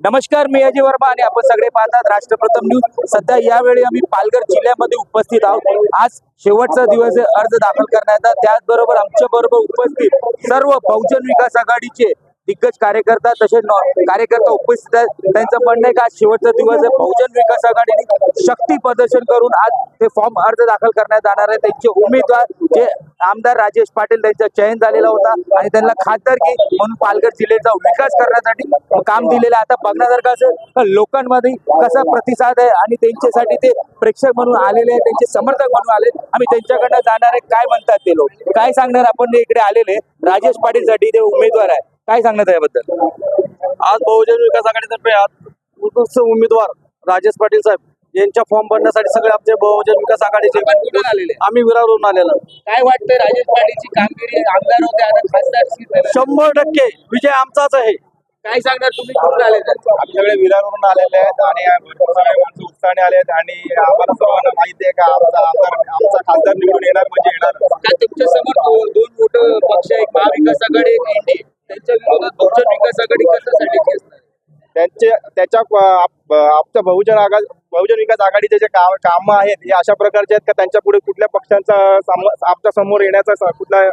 नमस्कार मी अजय वर्मा आणि आपण सगळे पाहतात राष्ट्रप्रथम न्यूज. सध्या यावेळी आम्ही पालघर जिल्ह्यामध्ये उपस्थित आहोत. आज शेवटचा दिवस अर्ज दाखल करण्याचा. त्याचबरोबर आमच्या बरोबर उपस्थित सर्व बहुजन विकास आघाडीचे दिग्गज कार्यकर्ता तसेच नॉ- कार्यकर्ता उपस्थित आहेत. त्यांचं म्हणणं आहे का आज शेवटचा दिवस आहे. बहुजन विकास आघाडीने शक्ती प्रदर्शन करून आज ते फॉर्म अर्ज दाखल करण्यात जाणार आहे. त्यांचे उमेदवार जे आमदार राजेश पाटील त्यांचा चयन झालेला होता आणि त्यांना खासदारकी म्हणून पालघर जिल्ह्याचा विकास करण्यासाठी काम दिलेलं आहे. आता बघण्यासारखं असेल तर लोकांमध्ये कसा प्रतिसाद आहे आणि त्यांच्यासाठी ते प्रेक्षक म्हणून आलेले आहेत त्यांचे समर्थक म्हणून आले आम्ही त्यांच्याकडनं जाणार आहे. काय म्हणतात ते लोक? काय सांगणार आपण? इकडे आलेले राजेश पाटीलसाठी ते उमेदवार आहे. काय सांगणार त्याबद्दल आज बहुजन विकास आघाडीतर्फे आज उत्कृष्ट उमेदवार राजेश पाटील साहेब यांच्या फॉर्म भरण्यासाठी सगळे आमचे बहुजन विकास आघाडीचे कुठून आलेले? आम्ही विरारवरून आलेलो. काय वाटतंय राजेश पाटीलची कामगिरी? आमदार होते आता खासदार. शंभर टक्के विजय आमचाच आहे. काय सांगणार तुम्ही? कुठून आले आमच्याकडे विरारवरून आलेले आहेत आणि भरपूर सगळे माणसं उत्साहाने आले आहेत आणि आम्हाला सर्वांना माहिती आहे का आमचा आमदार आमचा खासदार निवडून येणार म्हणजे येणार का तुमच्यासमोर दोन मोठं पक्ष एक महाविकास आघाडी एक त्याच्या आमच्या बहुजन आघाडी बहुजन विकास आघाडीचे जे काम कामं आहेत हे अशा प्रकारचे आहेत का त्यांच्या पुढे कुठल्या पक्षांचा साम- आमच्यासमोर येण्याचा कुठला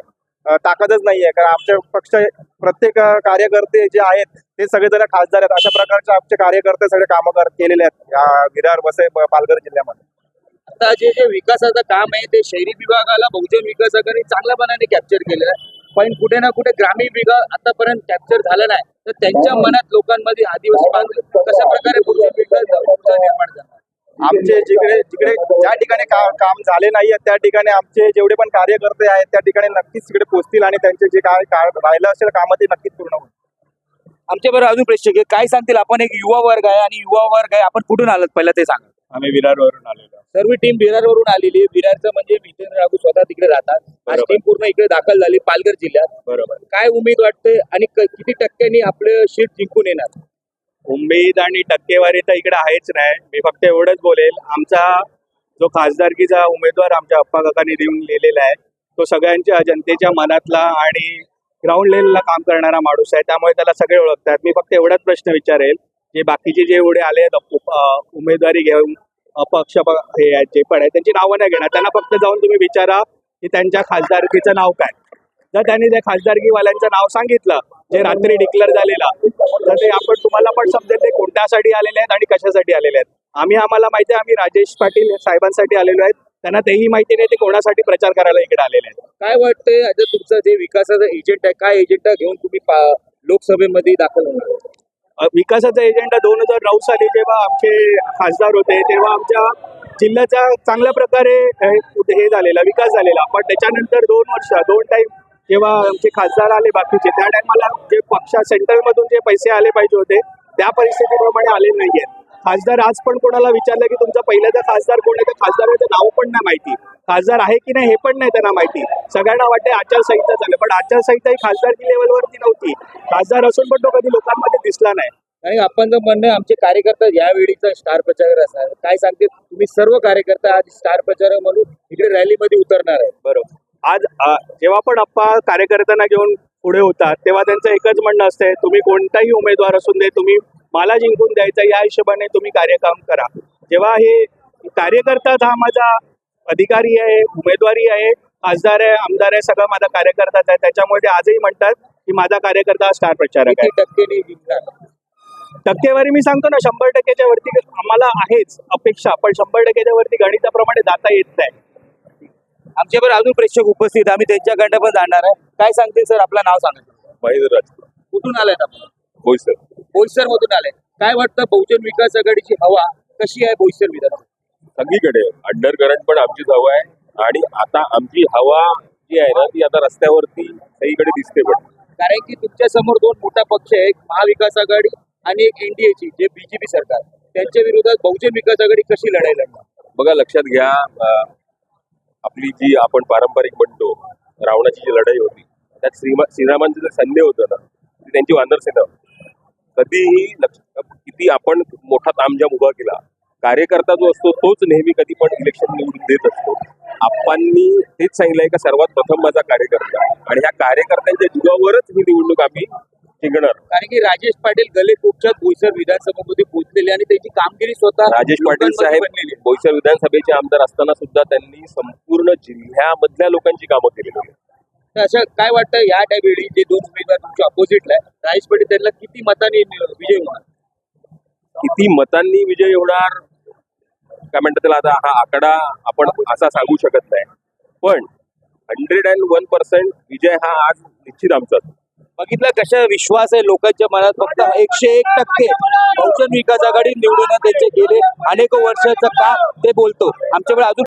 ताकदच नाही आहे? कारण आमचे पक्ष प्रत्येक कार्यकर्ते जे आहेत ते सगळेजण खासदार आहेत. अशा प्रकारचे आमचे कार्यकर्ते सगळे कामं कर केलेले आहेत. या विरार वसई पालघर जिल्ह्यामध्ये. आता जे जे विकासाचं काम आहे ते शहरी विभागाला बहुजन विकास आघाडी चांगल्यापणाने कॅप्चर केलेलं आहे पण कुठे ना कुठे ग्रामीण विभाग आतापर्यंत कॅप्चर झाला नाही. तर त्यांच्या मनात लोकांमध्ये आदिवासी बांधव कशा प्रकारे निर्माण झाला आमचे जिकडे जिकडे ज्या ठिकाणी काम झाले नाही त्या ठिकाणी आमचे जेवढे पण कार्यकर्ते आहेत त्या ठिकाणी नक्कीच तिकडे पोहोचतील आणि त्यांचे जे काय राहिलं असेल काम ते नक्कीच पूर्ण होईल. आमच्या बरोबर अजून प्रेक्षक काय सांगतील? आपण एक युवा वर्ग आहे आणि युवा वर्ग आहे. आपण कुठून आलात? पहिलं ते सांगा. आम्ही विरारवरून आलेलो सर्व टीम विरारवरून आलेली आहे. विरारचं म्हणजे विजेंद्र राघू स्वतः तिकडे राहतात. आज. टीम पूर्ण इकडे दाखल झाली पालघर जिल्ह्यात. बरोबर. काय उमेद वाटते आणि क- किती टक्क्यांनी आपलं शीट जिंकून येणार? उमेद आणि टक्केवारी तर इकडे आहेच नाही मी फक्त एवढंच बोलेल. आमचा जो खासदारकीचा उमेदवार आमच्या अप्पा काकांनी देऊन लिहिलेला आहे तो सगळ्यांच्या जनतेच्या मनातला आणि ग्राउंड लेवलला काम करणारा माणूस आहे त्यामुळे त्याला सगळे ओळखतात. मी फक्त एवढाच प्रश्न विचारेल जे बाकीचे जे एवढे आले आहेत उमेदवारी घेऊन पक्ष हे आहेत जे पण आहे त्यांची नावं नाही घेणार. त्यांना फक्त जाऊन तुम्ही विचारा की त्यांच्या खासदारकीचं नाव काय. जर त्यांनी त्या खासदारकीवाल्यांचं नाव सांगितलं जे रात्री डिक्लेअर झालेलं तर ते आपण तुम्हाला पण समजेल ते कोणत्यासाठी आलेले आहेत आणि कशासाठी आलेले आहेत. आम्ही आम्हाला माहिती आहे आम्ही राजेश पाटील साहेबांसाठी आलेलो आहेत. त्यांना तेही माहिती नाही ते कोणासाठी प्रचार करायला इकडे आलेले आहेत. काय वाटतंय आता तुमचं जे विकासाचं एजंट आहे काय एजंडा घेऊन तुम्ही लोकसभेमध्ये दाखल होणार विकासाचा एजेंडा दोन हजार नऊ साली जेव्हा आमचे खासदार होते तेव्हा आमच्या जिल्ह्याचा चांगल्या प्रकारे हे झालेला विकास झालेला. पण त्याच्यानंतर दोन वर्ष दोन टाइम जेव्हा आमचे खासदार आले बाकीचे त्या टायमाला जे पक्षा सेंट्रलमधून जे पैसे आले पाहिजे होते त्या परिस्थितीप्रमाणे आले नाहीयेत. खासदार आज पण कोणाला विचारलं की तुमचा पहिल्याचा खासदार कोण आहे? तर खासदाराचं नाव पण नाही माहिती. खासदार आहे की नाही हे पण नाही त्यांना माहिती. सगळ्यांना वाटते आचारसंहिता झालं पण आचारसंहिता ही खासदारकी लेवलवरती नव्हती. खासदार असून पण तो कधी लोकांमध्ये दिसला नाही. आणि आपण जर म्हणणं आमचे कार्यकर्ता यावेळीचा स्टार प्रचारक असणार काय सांगते तुम्ही सर्व कार्यकर्ता आज स्टार प्रचारक म्हणून इकडे रॅलीमध्ये उतरणार आहे. बरोबर. आज जेव्हा पण अप्पा कार्यकर्त्यांना घेऊन पुढे होतात तेव्हा त्यांचं एकच म्हणणं असतंय तुम्ही कोणताही उमेदवार असून दे तुम्ही मला जिंकून द्यायचा या हिशोबाने तुम्ही कार्यकाम करा. जेव्हा हे कार्यकर्ता हा माझा अधिकारी आहे उमेदवारी आहे खासदार आहे आमदार आहे सगळं माझा कार्यकर्ताच आहे त्याच्यामुळे ते आजही म्हणतात की माझा कार्यकर्ता स्टार प्रचारक आहे. टक्केवारी मी सांगतो ना शंभर टक्क्याच्या वरती आम्हाला आहेच अपेक्षा पण शंभर टक्क्याच्या वरती गणिताप्रमाणे जाता येत नाही. आमच्या बरोबर अजून प्रेक्षक उपस्थित आम्ही त्यांच्याकडे पण जाणार आहे. काय सांगते सर? आपलं नाव सांगा. महेंद्र कुठून आलाय आपण? बोईसर. बोईसर मधून आलाय. काय वाटतं बहुजन विकास आघाडीची हवा कशी आहे बोईसर विधान सगळीकडे. अंडर करंट पण आमचीच हवा आहे. आणि आता आमची हवा जी आहे ना ती आता रस्त्यावरती सगळीकडे दिसते पण. कारण की तुमच्यासमोर दोन मोठा पक्ष आहे एक महाविकास आघाडी आणि एक एनडीएची जे बीजेपी सरकार. त्यांच्या विरोधात बहुजन विकास आघाडी कशी लढाई लढणार बघा लक्षात घ्या आपली जी आपण पारंपरिक म्हणतो रावणाची जी लढाई होती त्यात श्रीमा श्रीरामांचं जे सैन्य होतं ना ती त्यांची वानर सेना होती. कधीही किती आपण मोठा तामजाम उभा केला कार्यकर्ता जो असतो तोच नेहमी कधी पण इलेक्शन निवडून देत असतो. आप्पांनी तेच सांगितलंय का सर्वात प्रथम माझा कार्यकर्ता आणि ह्या कार्यकर्त्यांच्या जीवावरच ही निवडणूक आम्ही टिकणार कारण की राजेश पाटील गले खूपच्यात बोईसर विधानसभामध्ये पोहोचलेले आणि त्याची कामगिरी स्वतः राजेश पाटील साहेब. बोईसर विधानसभेचे आमदार असताना सुद्धा त्यांनी संपूर्ण जिल्ह्यामधल्या लोकांची कामं केलेली तर असं काय वाटतं या त्यावेळी जे दोन उमेदवार तुमच्या ऑपोजिटला आहे राजेश पाटील त्यांना किती मतांनी विजय होणार? किती मतांनी विजय होणार? काय म्हणतात त्याला आता हा आकडा आपण असा सांगू शकत नाही. पण हंड्रेड अँड वन पर्सेंट विजय हा आज निश्चित आमचाच बघितलं कशा विश्वास आहे लोकांच्या मनात फक्त एकशे एक टक्के बहुजन विकास आघाडी निवडून त्यांचे गेले अनेक वर्षाचं का ते बोलतो. आमच्याकडे अजून